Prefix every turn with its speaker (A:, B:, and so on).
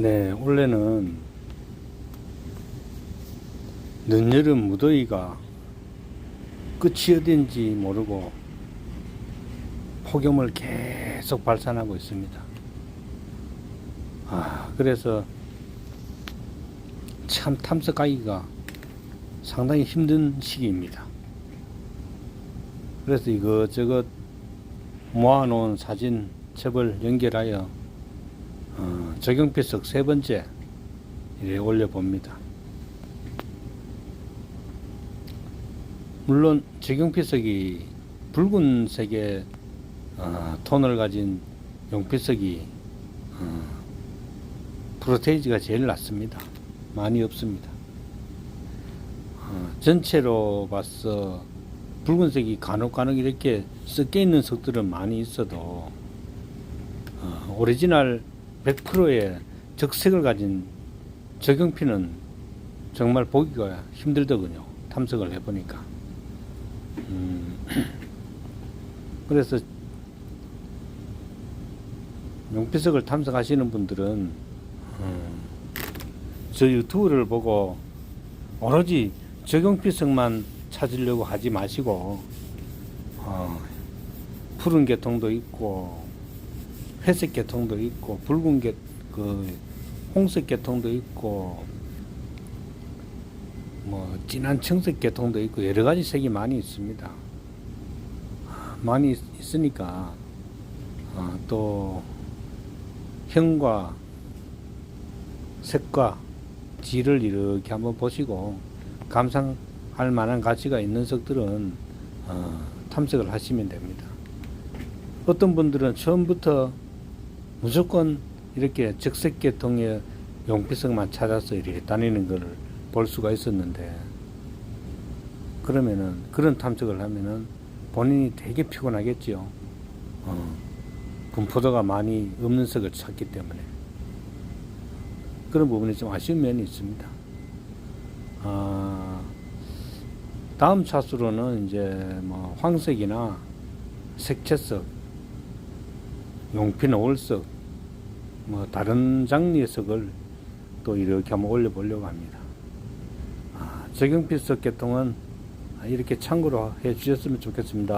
A: 네, 원래는 늦여름 무더위가 끝이 어딘지 모르고 폭염을 계속 발산하고 있습니다. 아, 그래서 참 탐색하기가 상당히 힘든 시기입니다. 그래서 이것저것 모아놓은 사진 첩을 연결하여 어, 적용피석 세 번째 이래 올려봅니다. 물론 적용피석이 붉은색의 어, 톤을 가진 용피석이 어, 프로테이지가 제일 낮습니다. 많이 없습니다. 어, 전체로 봐서 붉은색이 간혹 간혹 이렇게 섞여 있는 석들은 많이 있어도 어, 오리지널 100%의 적색을 가진 적용피는 정말 보기가 힘들더군요. 탐색을 해보니까. 음, 그래서 용피석을 탐색하시는 분들은 음, 저 유튜브를 보고 오로지 적용피석만 찾으려고 하지 마시고 어, 푸른 계통도 있고 회색 계통도 있고 붉은 계, 그 홍색 계통도 있고 뭐 진한 청색 계통도 있고 여러 가지 색이 많이 있습니다. 많이 있- 있으니까 어, 또 형과 색과 질을 이렇게 한번 보시고 감상할 만한 가치가 있는 석들은 어, 탐색을 하시면 됩니다. 어떤 분들은 처음부터 무조건 이렇게 적색 계통의 용피석만 찾아서 이렇게 다니는 것을 볼 수가 있었는데 그러면은 그런 탐색을 하면은 본인이 되게 피곤하겠지요. 어, 분포도가 많이 없는 석을 찾기 때문에 그런 부분이 좀 아쉬운 면이 있습니다. 아, 다음 차수로는 이제 뭐 황색이나 색채석, 용핀 올석, 뭐 다른 장르의 석을 또 이렇게 한번 올려보려고 합니다. 아, 적용피석 계통은 이렇게 참고로 해 주셨으면 좋겠습니다.